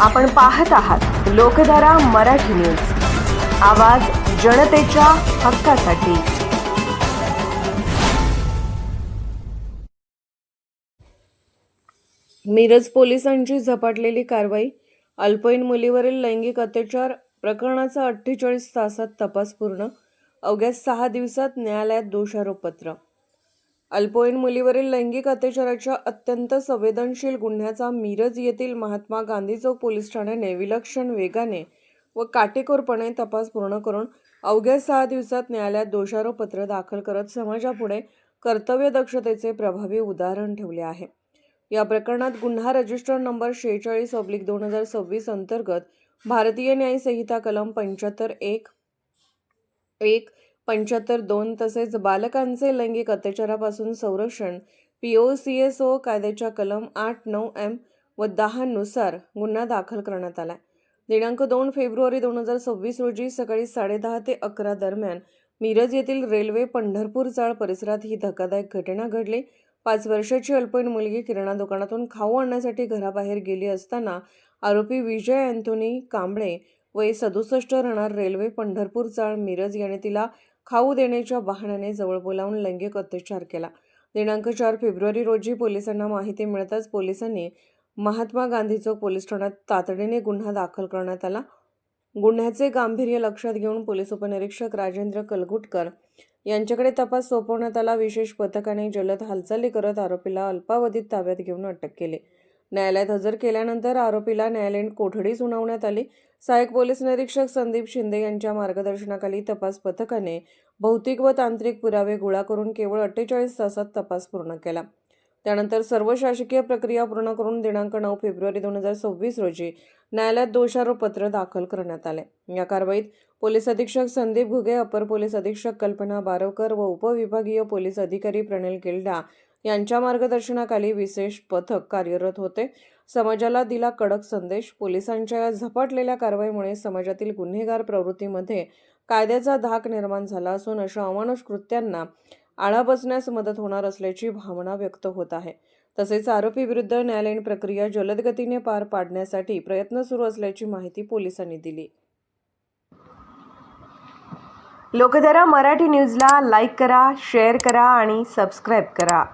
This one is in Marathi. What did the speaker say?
आपण पाहत आहात लोकधारा मराठी न्यूज. आवाज जनतेच्या हक्कासाठी. मिरज पोलिसांची झपाटलेली कारवाई अल्पवयीन मुलीवरील लैंगिक अत्याचार प्रकरणाचा अठ्ठेचाळीस तासात तपास पूर्ण अवघ्या सहा दिवसात न्यायालयात दोषारोपपत्र. अल्पवयीन मुलीवरील लैंगिक अत्याचाराच्या अत्यंत संवेदनशील गुन्ह्याचा मिरज येथील महात्मा गांधी चौक पोलीस ठाण्याने विलक्षण वेगाने व काटेकोरपणे तपास पूर्ण करून अवघ्या सहा दिवसात न्यायालयात दोषारोपपत्र दाखल करत समाजापुढे कर्तव्य दक्षतेचे प्रभावी उदाहरण ठेवले आहे. या प्रकरणात गुन्हा रजिस्टर नंबर शेहेचाळीस ऑब्लिक दोन हजार सव्वीस अंतर्गत भारतीय न्यायसंहिता कलम पंच्याहत्तर एक एक पंच्याहत्तर दोन तसेच बालकांचे लैंगिक अत्याचारापासून संरक्षण P O C S O कायद्याच्या कलम आठ नऊ एम व दहानुसार गुन्हा दाखल करण्यात आला. दिनांक दोन फेब्रुवारी दोन हजार सव्वीस रोजी सकाळी साडेदहा ते अकरा दरम्यान मिरज येथील रेल्वे पंढरपूर चाळ परिसरात ही धक्कादायक घटना घडली. पाच वर्षाची अल्पवयीन मुलगी किराणा दुकानातून खाऊ आणण्यासाठी घराबाहेर गेली असताना आरोपी विजय अँथोनी कांबळे वय सदुसष्ट राहणार रेल्वे पंढरपूर चाळ मिरज याने तिला खाऊ देण्याच्या बहाण्याने जवळ बोलावून लैंगिक अत्याचार केला. दिनांक चार फेब्रुवारी रोजी पोलिसांना माहिती मिळताच पोलिसांनी महात्मा गांधी चौक पोलीस ठाण्यात तातडीने गुन्हा दाखल करण्यात आला. गुन्ह्याचे गांभीर्य लक्षात घेऊन पोलीस उपनिरीक्षक राजेंद्र कलगुटकर यांच्याकडे तपास सोपवण्यात आला. विशेष पथकाने जलद हालचाली करत आरोपीला अल्पावधीत ताब्यात घेऊन अटक केली. न्यायालयात हजर केल्यानंतर आरोपीला न्यायालयीन कोठडी सुनावण्यात आली. सहाय्यक पोलीस निरीक्षक संदीप शिंदे यांच्या मार्गदर्शनाखाली तपास पथकाने भौतिक व तांत्रिक पुरावे गोळा करून केवळ अठ्ठेचाळीस तासात तपास पूर्ण केला. त्यानंतर सर्व शासकीय प्रक्रिया पूर्ण करून दिनांक नऊ फेब्रुवारी दोन हजार सव्वीस रोजी न्यायालयात दोषारोपपत्र दाखल करण्यात आले. या कारवाईत पोलीस अधीक्षक संदीप घुगे अपर पोलीस अधीक्षक कल्पना बारवकर व उपविभागीय पोलीस अधिकारी प्रणिल गिल्डा यांच्या मार्गदर्शनाखाली विशेष पथक कार्यरत होते. समाजाला दिला कडक संदेश. पोलिसांच्या या झपाटलेल्या कारवाईमुळे समाजातील गुन्हेगार प्रवृत्तीमध्ये कायद्याचा धाक निर्माण झाला असून अशा अमानुष कृत्यांना आळा बसण्यास मदत होणार असल्याची भावना व्यक्त होत आहे. तसेच आरोपी विरुद्ध न्यायालयीन प्रक्रिया जलदगतीने पार पाडण्यासाठी प्रयत्न सुरू असल्याची माहिती पोलिसांनी दिली. लोकधारा मराठी न्यूजला लाईक करा शेअर करा आणि सबस्क्राईब करा.